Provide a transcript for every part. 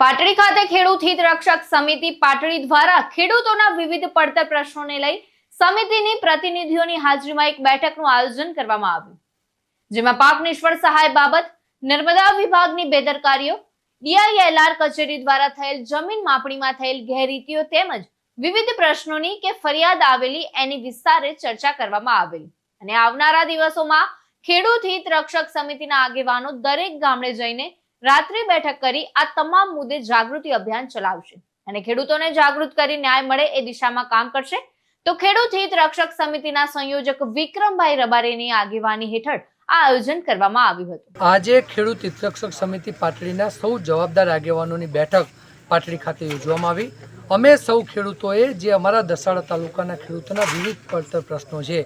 પાટડી ખાતે ખેડૂત હિત રક્ષક સમિતિ પાટડી દ્વારા ખેડૂતોના વિવિધ પડતર પ્રશ્નોને લઈ સમિતિની પ્રતિનિધિઓની હાજરીમાં એક બેઠકનું આયોજન કરવામાં આવ્યું. જેમાં પાક નિષ્ફળ સહાય બાબત, નર્મદા વિભાગની બેદરકારીઓ, ડીઆઈએલઆર કચેરી દ્વારા થયેલ જમીન માપણીમાં થયેલ ગેરરીતિઓ તેમજ વિવિધ પ્રશ્નોની કે ફરિયાદ આવેલી એની વિસ્તારે ચર્ચા કરવામાં આવેલી. અને આવનારા દિવસોમાં ખેડૂત હિત રક્ષક સમિતિના આગેવાનો દરેક ગામડે જઈને રાત્રિ બેઠક કરી આ તમામ મુદ્દે જાગૃતિ અભિયાન ચલાવશે. અને ખેડૂતોને જાગૃત કરી ન્યાય મળે એ દિશામાં કામ કરશે. તો ખેડૂત હિત રક્ષક સમિતિના સંયોજક વિક્રમભાઈ રબારેની આગેવાની હેઠળ આ આયોજન કરવામાં આવ્યું હતું. આજે ખેડૂત હિતરક્ષક સમિતિ પાટડીના સૌ જવાબદાર આગેવાનોની બેઠક પાટડી ખાતે યોજવામાં આવી. અમે સૌ ખેડૂતોએ જે અમારા દસાડા તાલુકાના ખેડૂતોના વિવિધ પડતર પ્રશ્નો છે,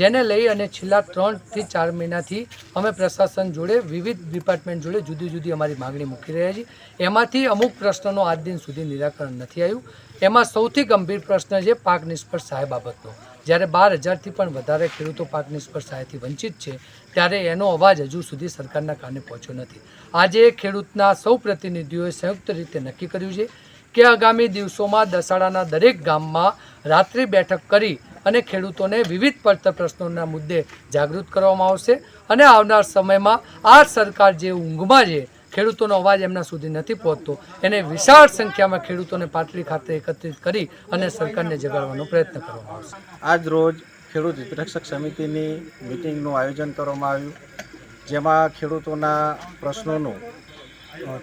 જેને લઈ અને છેલ્લા ત્રણથી ચાર મહિનાથી અમે પ્રશાસન જોડે, વિવિધ ડિપાર્ટમેન્ટ જોડે જુદી જુદી અમારી માગણી મૂકી રહ્યા છીએ. એમાંથી અમુક પ્રશ્નોનો આજ દિન સુધી નિરાકરણ નથી આવ્યું. એમાં સૌથી ગંભીર પ્રશ્ન છે પાક નિષ્ફળ સહાય બાબતનો. જ્યારે બાર હજારથી પણ વધારે ખેડૂતો પાક નિષ્ફળ સહાયથી વંચિત છે, ત્યારે એનો અવાજ હજુ સુધી સરકારના કાને પહોંચ્યો નથી. આજે ખેડૂતના સૌ પ્રતિનિધિઓએ સંયુક્ત રીતે નક્કી કર્યું છે કે આગામી દિવસોમાં દસાડાના દરેક ગામમાં રાત્રિ બેઠક કરી અને ખેડૂતોને વિવિધ પડતર પ્રશ્નોના મુદ્દે જાગૃત કરવામાં આવશે અને આવનાર સમયમાં આ સરકાર જે ઊંઘમાં છે ખેડૂતોનો અવાજ એમના સુધી નથી પહોંચતો. એને વિશાળ સંખ્યામાં ખેડૂતોને પાટલી ખાતે એકત્રિત કરી અને સરકારને જગાડવાનો પ્રયત્ન કરવામાં આવશે. આજ રોજ ખેડૂત હિતરક્ષક સમિતિની મિટિંગનું આયોજન કરવામાં આવ્યું, જેમાં ખેડૂતોના પ્રશ્નોનું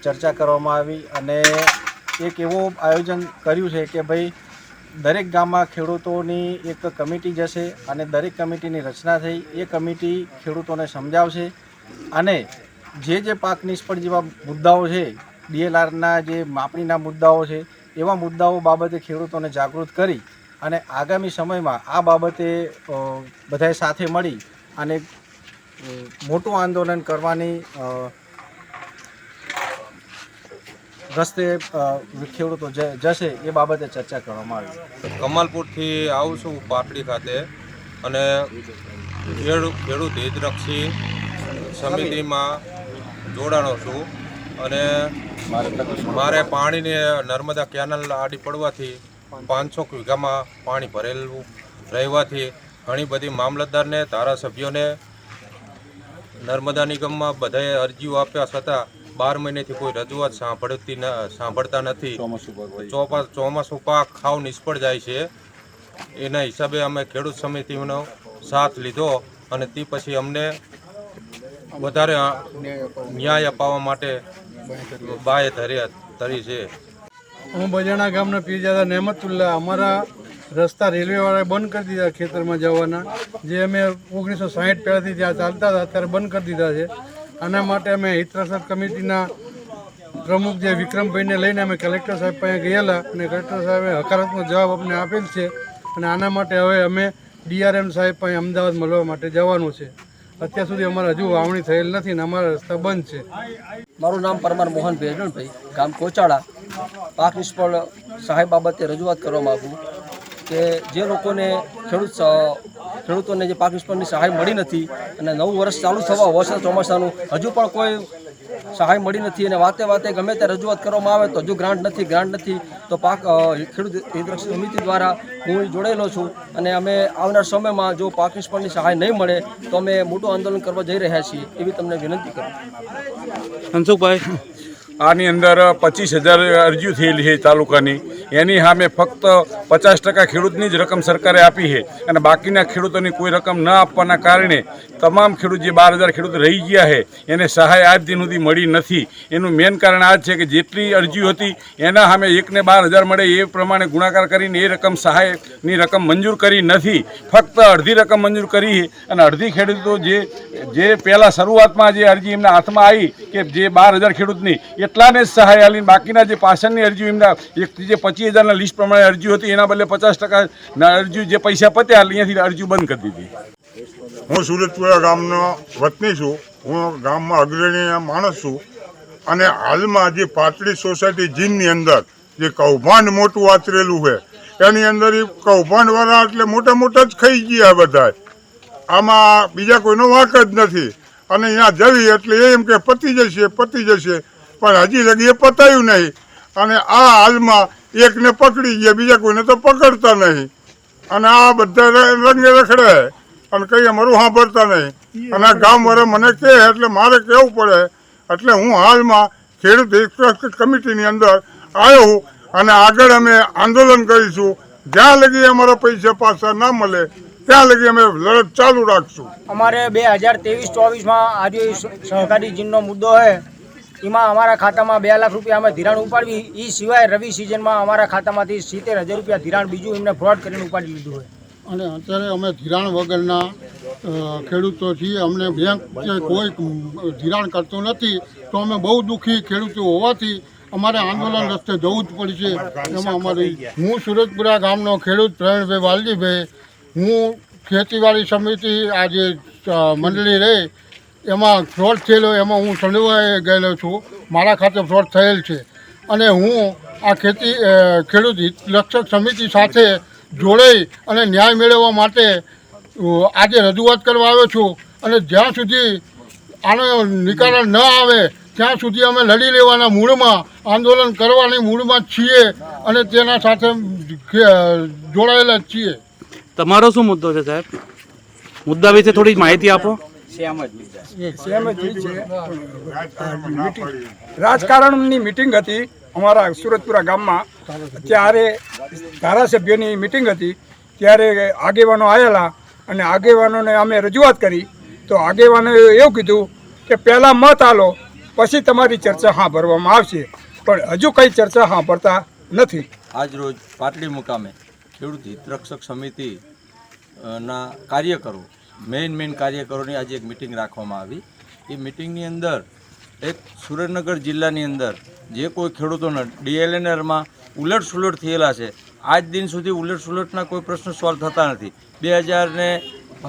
ચર્ચા કરવામાં આવી અને એક એવું આયોજન કર્યું છે કે ભાઈ દરેક ગામમાં ખેડૂતોની એક કમિટી જશે અને દરેક કમિટીની રચના થઈ, એ કમિટી ખેડૂતોને સમજાવશે અને જે જે પાક નિષ્ફળ જેવા મુદ્દાઓ છે, ડીએલઆરના જે માપણીના મુદ્દાઓ છે, એવા મુદ્દાઓ બાબતે ખેડૂતોને જાગૃત કરી અને આગામી સમયમાં આ બાબતે બધાએ સાથે મળી અને મોટું આંદોલન કરવાની રસ્તે ખેડૂતો જશે એ બાબતે ચર્ચા કરવામાં આવી. કમાલપુરથી આવું છું પાટડી ખાતે અને ખેડૂત ખેડૂત હિતરક્ષી સમિતિમાં જોડાણો છું અને મારે પાણીને નર્મદા કેનાલ આડી પડવાથી પાંચસો વીઘામાં પાણી ભરેલું રહેવાથી ઘણી બધી મામલતદારને ધારાસભ્યોને નર્મદા નિગમમાં બધાએ અરજીઓ આપ્યા છતાં બાર મહિનેથી કોઈ રજૂઆત સાંભળતી ન સાંભળતા નથી. ચોમાસું પાક ખાવ નિષ્ફળ જાય છે. એના હિસાબે અમે ખેડૂત સમિતિનો સાથ લીધો અને તે પછી અમને વધારે ન્યાય અપાવવા માટે બાએ ધરી ધરી છે. હું બજાણા ગામના પીરજાદા નહેમતુલ્લા અમારા રસ્તા રેલવેવાળાએ બંધ કરી દીધા ખેતરમાં જવાના. જે અમે ઓગણીસો સાહીઠ પહેલાંથી ત્યાં ચાલતા હતા, અત્યારે બંધ કરી દીધા છે. આના માટે અમે હિતરક્ષક કમિટીના પ્રમુખ જે વિક્રમભાઈને લઈને અમે કલેક્ટર સાહેબ પાસે ગયેલા અને કલેક્ટર સાહેબે હકારાત્મક જવાબ અમને આપેલ છે. અને આના માટે હવે અમે ડીઆરએમ સાહેબ પાસે અમદાવાદ મળવા માટે જવાનું છે. અત્યાર સુધી અમારે હજુ વાવણી થયેલ નથી ને અમારા રસ્તા બંધ છે. મારું નામ પરમાર મોહન ભેરણભાઈ ગામ કોચાળા. પાક નિષ્ફળ સહાય બાબતે રજૂઆત કરવામાં માગું કે જે લોકોને ખેડૂત ખેડૂતોને જે પાક નિષ્ફળની સહાય મળી નથી અને નવું વર્ષ ચાલુ થવા વરસાદ ચોમાસાનું હજુ પણ કોઈ સહાય મળી નથી અને વાતે વાતે ગમે તે રજૂઆત કરવામાં આવે તો હજુ ગ્રાન્ટ નથી ગ્રાન્ટ નથી, તો પાક ખેડૂત હિતરક્ષક સમિતિ દ્વારા હું જોડાયેલો છું અને અમે આવનાર સમયમાં જો પાક નિષ્ફળની સહાય નહીં મળે તો અમે મોટું આંદોલન કરવા જઈ રહ્યા છીએ એવી તમને વિનંતી કરું. મનસુખભાઈ આની અંદર પચીસ હજાર અરજીઓ થયેલી છે તાલુકાની. એની સામે ફક્ત પચાસ ટકા ખેડૂતની જ રકમ સરકારે આપી છે. અને બાકીના ખેડૂતોની કોઈ રકમ ન આપવાના કારણે તમામ ખેડૂત જે બાર હજાર ખેડૂત રહી ગયા છે, એને સહાય આજ દિન સુધી મળી નથી. એનું મેન કારણ આ છે કે જેટલી અરજીઓ હતી, એના સામે એકને બાર હજાર મળે એ પ્રમાણે ગુણાકાર કરીને એ રકમ સહાયની રકમ મંજૂર કરી નથી. ફક્ત અડધી રકમ મંજૂર કરી અને અડધી ખેડૂતો જે જે પહેલાં શરૂઆતમાં જે અરજી એમના હાથમાં આવી કે જે બાર હજાર ખેડૂતની, એટલાને જ સહાય આલી બાકીના જે પાછળની અરજી એમના, એકથી જે પચીસ હજારના લિસ્ટ પ્રમાણે અરજીઓ હતી, એના બદલે પચાસ ટકા અરજી જે પૈસા પત્યા, અહીંયાથી અરજી બંધ કરી દીધી. હું સુરતપુરા ગામનો વતની છું. હું ગામમાં અગ્રણી માણસ છું. અને હાલમાં જે પાટડી સોસાયટી જીનની અંદર જે કૌભાંડ મોટું વાતરેલું છે, એની અંદર એ કૌભાંડવાળા એટલે મોટા મોટા જ ખાઈ ગયા બધા આમાં બીજા કોઈનો વાંક જ નથી. અને અહીંયા જવી એટલે એમ કે પતી જશે પતી જશે. પણ હજી લગી પતાયું નહીં. અને આ હાલમાં એકને પકડી ગયા, બીજા કોઈને તો પકડતા નહીં. અને આ બધા રંગે રખડે. અને કંઈ અમારું સાંભળતા નહીં. અને આ ગામ વાળા મને કહે, એટલે મારે કહેવું પડે, એટલે હું હાલમાં ખેડૂત હિત કમિટીની અંદર આવ્યો અને આગળ અમે આંદોલન કરીશું. જ્યાં લગી અમારા પૈસા પાછા ના મળે, ત્યાં લગી અમે લડત ચાલુ રાખશું. અમારે બે હજાર ત્રેવીસ, ચોવીસમાં આજે સહકારી જીનનો મુદ્દો છે. એમાં અમારા ખાતામાં બે લાખ રૂપિયા અમે ધિરાણ ઉપાડવી. એ સિવાય રવિ સિઝનમાં અમારા ખાતામાંથી સિત્તેર હજાર રૂપિયા ધિરાણ બીજું એમને ફ્રોડ કરીને ઉપાડી લીધું હોય. અને અત્યારે અમે ધિરાણ વગરના ખેડૂતો છીએ અમને બેંક કોઈ ધિરાણ કરતું નથી, તો અમે બહુ દુઃખી ખેડૂતો હોવાથી અમારે આંદોલન રસ્તે જવું જ પડશે એમાં અમારી હું સુરતપુરા ગામનો ખેડૂત પ્રવીણભાઈ વાલજીભાઈ, હું ખેતીવાડી સમિતિ આજે મંડળી રહે એમાં ફ્રોડ થયેલો, એમાં હું સંડોવાઈ ગયેલો છું. મારા ખાતે ફ્રોડ થયેલ છે. અને હું આ ખેતી ખેડૂત હિત રક્ષક સમિતિ સાથે જોડાઈ અને ન્યાય મેળવવા માટે આજે રજૂઆત કરવા આવ્યો છું. અને જ્યાં સુધી આનો નિકાલ ન આવે, ત્યાં સુધી અમે લડી લેવાના મૂળમાં, આંદોલન કરવાની મૂળમાં છીએ અને તેના સાથે જોડાયેલા છીએ. તમારો શું મુદ્દો છે સાહેબ? મુદ્દા વિશે થોડી માહિતી આપો. રાજકારણની મિટિંગ હતી અમારા સુરતપુરા ગામમાં. ત્યારે ધારાસભ્યની મિટિંગ હતી. ત્યારે આગેવાનો આવેલા અને આગેવાનોને અમે રજૂઆત કરી. તો આગેવાનોએ એવું કીધું કે પહેલાં મત આલો પછી તમારી ચર્ચા સાંભળવામાં આવશે. પણ હજુ કંઈ ચર્ચા સાંભળતા નથી. આજ રોજ પાટડી મુકામે ખેડૂત હિતરક્ષક સમિતિ ના કાર્યકરો મેઇન મેઇન કાર્યકરોની આજે એક મિટિંગ રાખવામાં આવી. એ મિટિંગની અંદર એક સુરેન્દ્રનગર જિલ્લાની અંદર જે કોઈ ખેડૂતોના ડીએલએનઆરમાં ઉલટસુલટ થયેલા છે. આજ દિન સુધી ઉલટસુલટના કોઈ પ્રશ્ન સોલ્વ થતા નથી. બે હજારને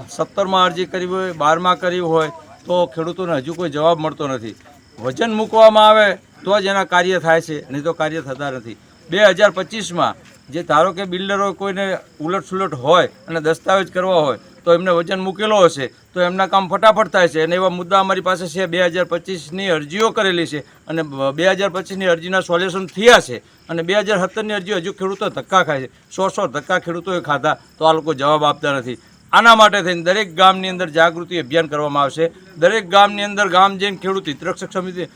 સત્તરમાં અરજી કરી હોય, બારમાં કરી હોય, તો ખેડૂતોને હજુ કોઈ જવાબ મળતો નથી. વજન મૂકવામાં આવે તો જ એના કાર્ય થાય છે, નહીં તો કાર્ય થતા નથી. બે હજાર પચીસમાં જે ધારો કે બિલ્ડરો કોઈને ઉલટસુલટ હોય અને દસ્તાવેજ કરવા હોય તો એમને વજન મૂકેલો હશે. તો એમના કામ ફટાફટ થાય છે. અને એવા મુદ્દા અમારી પાસે છે. બે હજાર પચીસની અરજીઓ કરેલી છે. અને બે હજાર પચીસની અરજીના સોલ્યુશન થયા છે. અને બે હજાર સત્તરની અરજી હજુ ખેડૂતો ધક્કા ખાય છે. સો સો ધક્કા ખેડૂતોએ ખાધા. તો આ લોકો જવાબ આપતા નથી. આના માટે થઈને દરેક ગામની અંદર જાગૃતિ અભિયાન કરવામાં આવશે. દરેક ગામની અંદર ગામ જઈને ખેડૂત હિતરક્ષક સમિતિ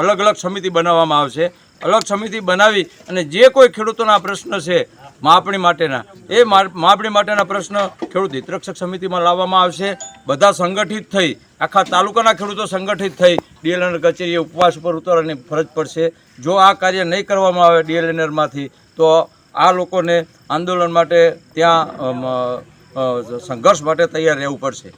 અલગ અલગ સમિતિ બનાવવામાં આવશે. અલગ સમિતિ બનાવી અને જે કોઈ ખેડૂતોના પ્રશ્ન છે માપણી માટેના. એ માપણી માટેના પ્રશ્ન ખેડૂત હિતરક્ષક સમિતિમાં લાવવામાં આવશે. બધા સંગઠિત થઈ, આખા તાલુકાના ખેડૂતો સંગઠિત થઈ ડીએલએનર કચેરીએ ઉપવાસ પર ઉતરવાની ફરજ પડશે. જો આ કાર્ય નહીં કરવામાં આવે ડીએલએનઆરમાંથી તો આ લોકોને આંદોલન માટે ત્યાં સંઘર્ષ માટે તૈયાર રહેવું પડશે.